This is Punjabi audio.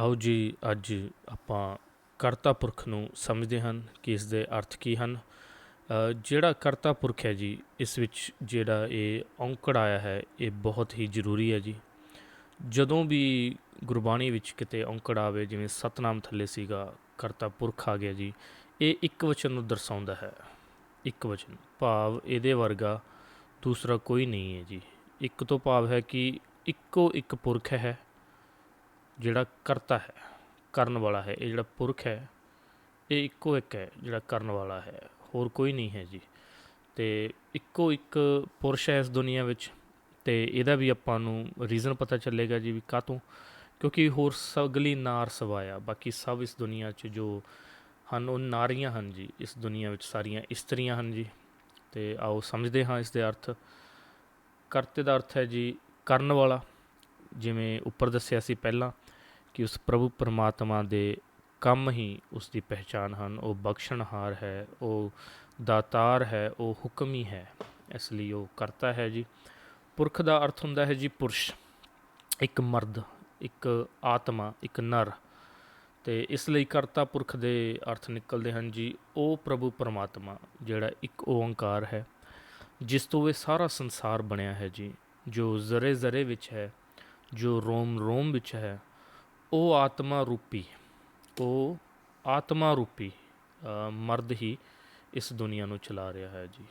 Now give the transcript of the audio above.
ਆਓ ਜੀ, ਅੱਜ ਆਪਾਂ ਕਰਤਾ ਪੁਰਖ ਨੂੰ ਸਮਝਦੇ ਹਨ ਕਿ ਇਸ ਦੇ ਅਰਥ ਕੀ ਹਨ। ਜਿਹੜਾ ਕਰਤਾ ਪੁਰਖ ਹੈ ਜੀ, ਇਸ ਵਿੱਚ ਜਿਹੜਾ ਇਹ ਔਂਕੜ ਆਇਆ ਹੈ, ਇਹ ਬਹੁਤ ਹੀ ਜ਼ਰੂਰੀ ਹੈ ਜੀ। ਜਦੋਂ ਵੀ ਗੁਰਬਾਣੀ ਵਿੱਚ ਕਿਤੇ ਔਂਕੜ ਆਵੇ, ਜਿਵੇਂ ਸਤਨਾਮ ਥੱਲੇ ਸੀਗਾ, ਕਰਤਾ ਪੁਰਖ ਆ ਗਿਆ ਜੀ, ਇਹ ਇੱਕ ਵਚਨ ਨੂੰ ਦਰਸਾਉਂਦਾ ਹੈ। ਇੱਕ ਵਚਨ, ਭਾਵ ਇਹਦੇ ਵਰਗਾ ਦੂਸਰਾ ਕੋਈ ਨਹੀਂ ਹੈ ਜੀ। ਇੱਕ ਤੋਂ ਭਾਵ ਹੈ ਕਿ ਇੱਕੋ ਇੱਕ ਪੁਰਖ ਹੈ ਜਿਹੜਾ ਕਰਤਾ ਹੈ, ਕਰਨ ਵਾਲਾ ਹੈ, ਇਹ ਜਿਹੜਾ ਪੁਰਖ ਹੈ, ਇਹ ਇੱਕੋ ਇੱਕ ਹੈ ਜਿਹੜਾ ਕਰਨ ਵਾਲਾ ਹੈ, ਹੋਰ ਕੋਈ ਨਹੀਂ ਹੈ ਜੀ। ਤੇ ਇੱਕੋ ਇੱਕ ਪੁਰਸ਼ ਹੈ ਇਸ ਦੁਨੀਆ ਵਿੱਚ ਤੇ ਇਹਦਾ ਵੀ ਆਪਾਂ ਨੂੰ ਰੀਜ਼ਨ ਪਤਾ ਚੱਲੇਗਾ ਜੀ ਵੀ ਕਾਹਤੋਂ, ਕਿਉਂਕਿ ਹੋਰ ਸਗਲੀ ਨਾਰ ਸਵਾਇਆ, ਬਾਕੀ ਸਭ ਇਸ ਦੁਨੀਆ 'ਚ ਜੋ ਹਨ ਉਹ ਨਾਰੀਆਂ ਹਨ ਜੀ, ਇਸ ਦੁਨੀਆ ਵਿੱਚ ਸਾਰੀਆਂ ਇਸਤਰੀਆਂ ਹਨ ਜੀ। ਤੇ ਆਓ ਸਮਝਦੇ ਹਾਂ ਇਸ ਦੇ ਅਰਥ। ਕਰਤੇ ਦਾ ਅਰਥ ਹੈ ਜੀ ਕਰਨ ਵਾਲਾ, ਜਿਵੇਂ ਉੱਪਰ ਦੱਸਿਆ ਸੀ ਪਹਿਲਾਂ ਕਿ ਉਸ ਪ੍ਰਭੂ ਪਰਮਾਤਮਾ ਦੇ ਕੰਮ ਹੀ ਉਸ ਦੀ ਪਹਿਚਾਨ ਹਨ। ਉਹ ਬਖਸ਼ਣਹਾਰ ਹੈ, ਉਹ ਦਾਤਾਰ ਹੈ, ਉਹ ਹੁਕਮੀ ਹੈ ਇਸ ਲਈ ਉਹ ਕਰਤਾ ਹੈ ਜੀ। ਪੁਰਖ ਦਾ ਅਰਥ ਹੁੰਦਾ ਹੈ ਜੀ ਪੁਰਸ਼। ਇੱਕ ਮਰਦ, ਇੱਕ ਆਤਮਾ, ਇੱਕ ਨਰ। ਤੇ ਇਸ ਲਈ ਕਰਤਾ ਪੁਰਖ ਦੇ ਅਰਥ ਨਿਕਲਦੇ ਹਨ ਜੀ, ਉਹ ਪ੍ਰਭੂ ਪਰਮਾਤਮਾ, ਜਿਹੜਾ ਇੱਕ ਓੰਕਾਰ ਹੈ, ਜਿਸ ਤੋਂ ਇਹ ਸਾਰਾ ਸੰਸਾਰ ਬਣਿਆ ਹੈ ਜੀ। ਜੋ ਜ਼ਰੇ ਜ਼ਰੇ ਵਿੱਚ ਹੈ, ਜੋ ਰੋਮ ਰੋਮ ਵਿੱਚ ਹੈ ਉਹ ਆਤਮਾ ਰੂਪੀ, ਉਹ ਆਤਮਾ ਰੂਪੀ ਮਰਦ ਹੀ ਇਸ ਦੁਨੀਆ ਨੂੰ ਚਲਾ ਰਿਹਾ ਹੈ ਜੀ।